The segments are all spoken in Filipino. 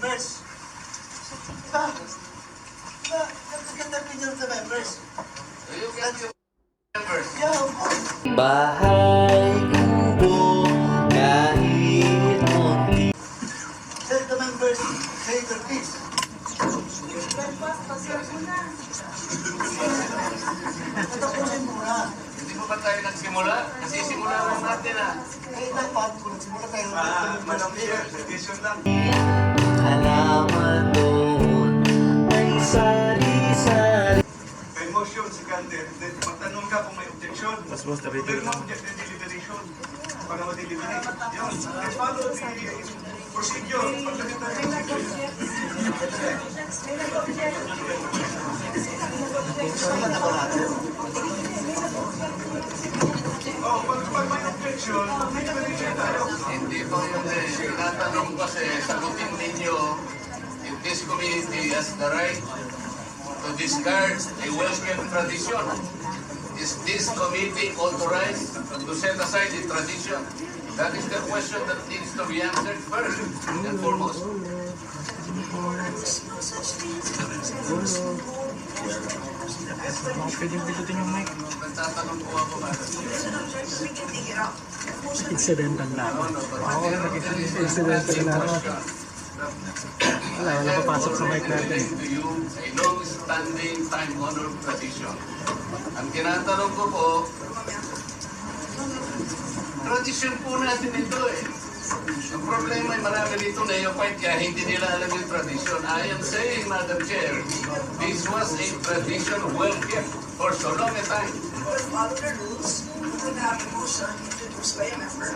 members. Diba? Diba? Ganda opinion of the members. You get your members. Yeah, of course. Bahay Halaman doon ay sari-sari May motion si. Then magtanong ka kung may objection. Mas boss, the video lang. Object the deliberation. Para ma-deliberate. Yun. Let's follow the procedure. Pagdating tayo ng procedure. Sama na ba natin? Oh, pag, Hindi po yun eh. Tinatanong kasi, sagutin ninyo, if this community has the right to discard a welcome tradition, is this committee authorized to set aside the tradition? That is the question that needs to be answered first and foremost. Nagtatanong po ako ba? Incidental na ako. Rin nag-incidental na ako. Wala, wala papasok sa mic natin. long-standing, time-honored. Ang tinatanong ko po, tradition po natin ito eh. Ang problema ay marami dito neophyte kaya hindi nila alam yung tradition. I am saying, Madam Chair, this was a tradition well kept for so long a time. the rules, we would have a motion introduced by a member,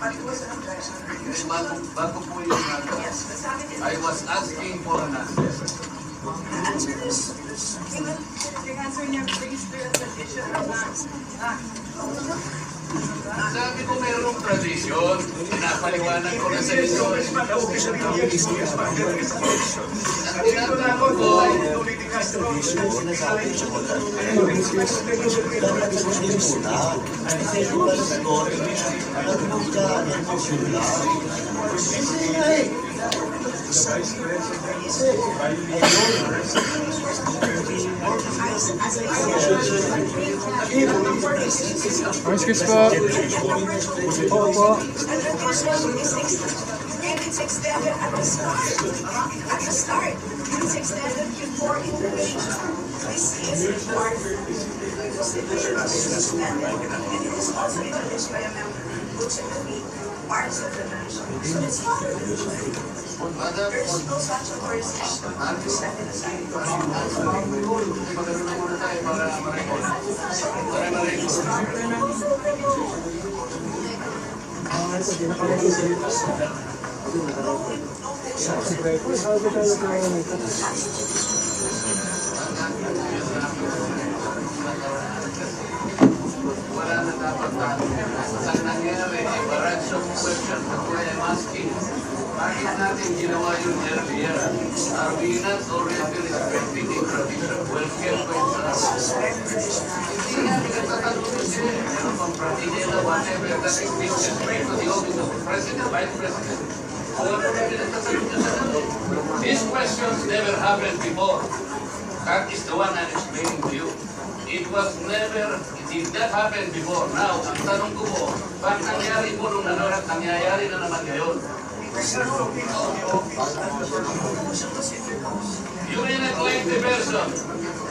but it was an objection. Eh, Bago, bago po yung but nila, I was asking for an answer. the answer is, given, the answer niya brings to the tradition of not. Sabi ko mayroong tradisyon, pinapaliwanag ko na sa inyo. Ang tinatanong ko, Orange Chris po. Oo po. And the tradition is extended, and it's extended at the start, at the start, it's extended before integration. A will be parts of the tradition. So it's not a. Madam, There's no such authorization to set it aside. na muna tayo para ma-record. Para ma-record. Wala na dapat tayo. Ang nangyari, barrage of questions. That's why I'm asking. Bakit natin ginawa yun earlier? Are we not already respecting the tradition? Ko yun sa Hindi nga pinagtatanong kasi. Meron pang pratinela, whatever. That is disrespect to the office of the President, Vice President. These questions never happened before. That is the one I'm explaining to you. It was never, it did not happen before. Now, ang tanong ko po, bakit nangyari po nung nanon at nangyayari na naman ngayon? You may not like the person,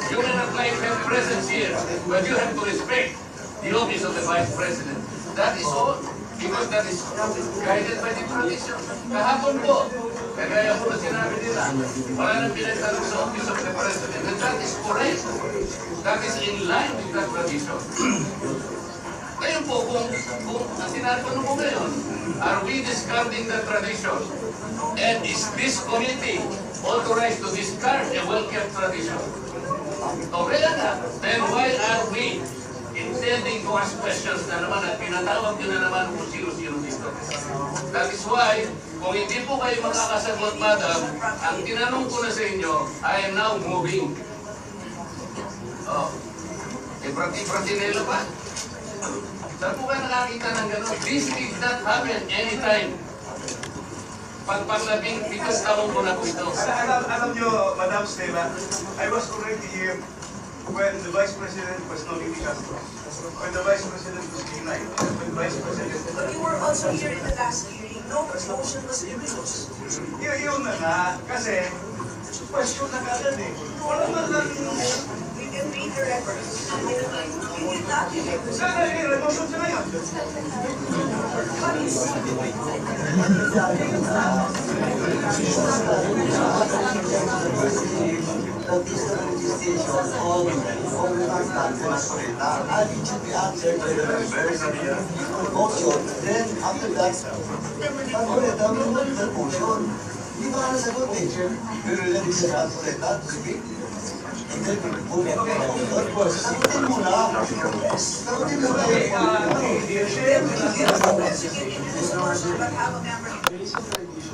you may not like her presence here, but you have to respect the office of the Vice President. That is all. Because that is guided by the tradition. Kahapon po, kagaya po na sinabi nila, wala nang pinagtanong sa office of the President. And that is correct. That is in line with that tradition. Ngayon po, kung, kung ang tinatanong ko ngayon, are we discarding the tradition? And is this committee authorized to discard a well-kept tradition? Okay na. Then why are we intending to ask questions na naman at pinatawag nyo na naman kung sino-sino dito? That is why, kung hindi po kayo makakasagot, madam, ang tinanong ko na sa inyo, I am now moving. Oh. Ibrati-bratinelo pa. Saan po ka nakakita ng gano'n? This did not happen anytime pang panglabing pitong taon ko na po ito. Alam, alam nyo, Madam Stella, I was already here when the Vice President was Nolini Castro. When the Vice President was Kinay. When the Vice President... But you were also here in the last hearing, no motion was introduced. Yun, yun na nga, kasi question na kagad eh. Wala man lang... We can read the records. You did not give a Sana eh, motion siya ngayon. That is the registration of, of the transport and it should be answered by the members. Motion, then after that, transport, ang mga the motion. Hindi ba ka nasagot eh? We will let the transport to speak. And then we will move on. Of course, sagutin mo na. Sagutin mo na eh.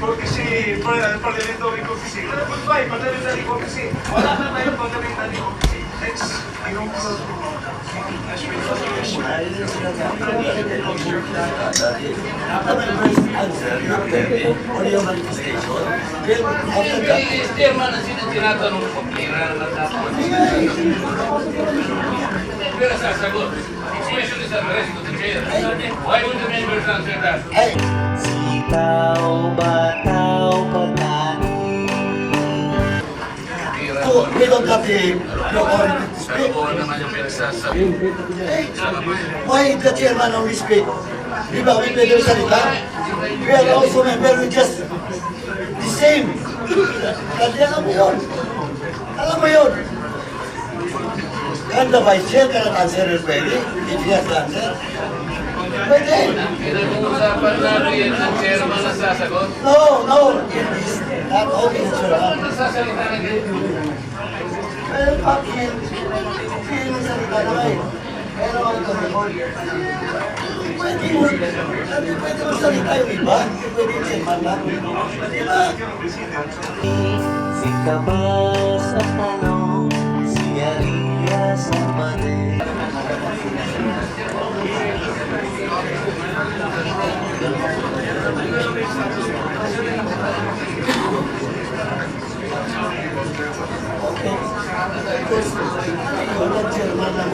courtesy, par- parliamentary courtesy, then goodbye, parliamentary courtesy. Wala na tayong parliamentary courtesy. Let's, you know, Or yung manifestation. Then, after that, Eh, chairman ang sino tinatanong ko, pira na dapat. Pero sasagot. Question is addressed to the chair. Why would the members answer that? ay, Sitaw, bataw, Pira so, don't have the, the authority to speak. loob naman yung pinagsasabi. Why the chairman only speak? Di ba, we pwede salita? We are also member, we just the same. Kasi alam mo yun. Alam mo yun. And the vice chair cannot answer it pwede, if he has to answer. Pwede. Pinag-uusapan natin ng chairman ang sasagot. No, no, it is not only the chairman. Ano sasalita na ganito? Well, bakit? Hindi mo salita na kayo. Pero ang tumibol. Pwede mo. Pwede mo salita yung iba. Pwede yung chairman lang. Di ba? Si Kabas sa tanong Okay. Because, walang chairman lang.